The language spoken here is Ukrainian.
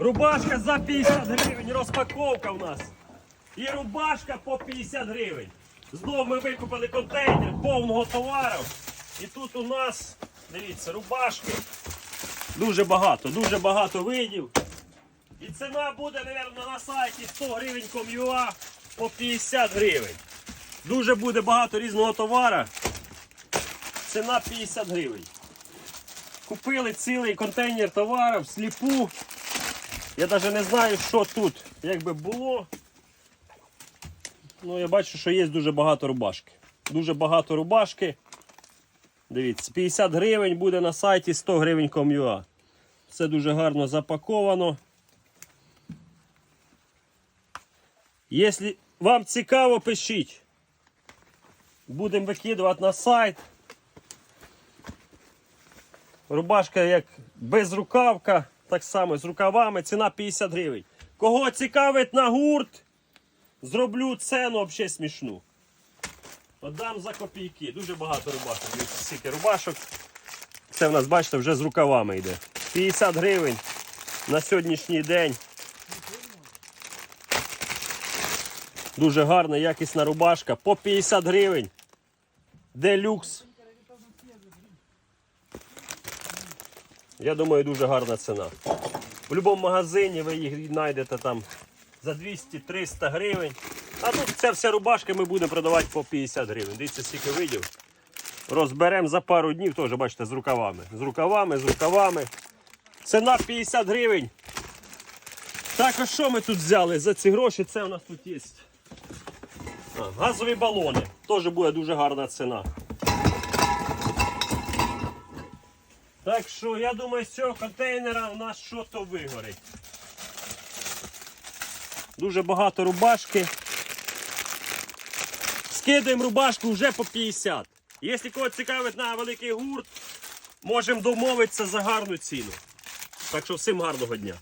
Рубашка за 50 гривень, розпаковка у нас. І рубашка по 50 гривень. Знову ми викупили контейнер повного товару. І тут у нас, дивіться, рубашки. Дуже багато, дуже багато видів. І ціна буде, мабуть, на сайті 100 гривень ком'юа по 50 гривень. Дуже буде багато різного товару. Ціна 50 гривень. Купили цілий контейнер товару всліпу. Я навіть не знаю, що тут якби було. Ну, я бачу, що є дуже багато рубашки. Дуже багато рубашки. Дивіться, 50 гривень буде на сайті 100 гривень ком'юа. Все дуже гарно запаковано. Якщо вам цікаво, пишіть. Будемо викидувати на сайт. Рубашка як безрукавка, так само з рукавами, ціна 50 гривень. Кого цікавить на гурт, зроблю ціну взагалі смішну. Отдам за копійки. Дуже багато рубашок. Скільки рубашок. Це в нас, бачите, вже з рукавами йде. 50 гривень на сьогоднішній день. Дуже гарна, якісна рубашка. По 50 гривень. Делюкс. Я думаю, дуже гарна ціна. В будь-якому магазині ви їх знайдете там за 200-300 гривень. А тут ця вся рубашка ми будемо продавати по 50 гривень. Дивіться, скільки видів. Розберемо за пару днів, теж бачите, з рукавами. З рукавами, з рукавами. Ціна 50 гривень. Так, а що ми тут взяли за ці гроші? Це у нас тут є. Газові балони. Теж буде дуже гарна ціна. Так що, я думаю, з цього контейнера у нас щось вигорить. Дуже багато рубашки. Скидаємо рубашку вже по 50. Якщо когось цікавить на великий гурт, можемо домовитися за гарну ціну. Так що всім гарного дня.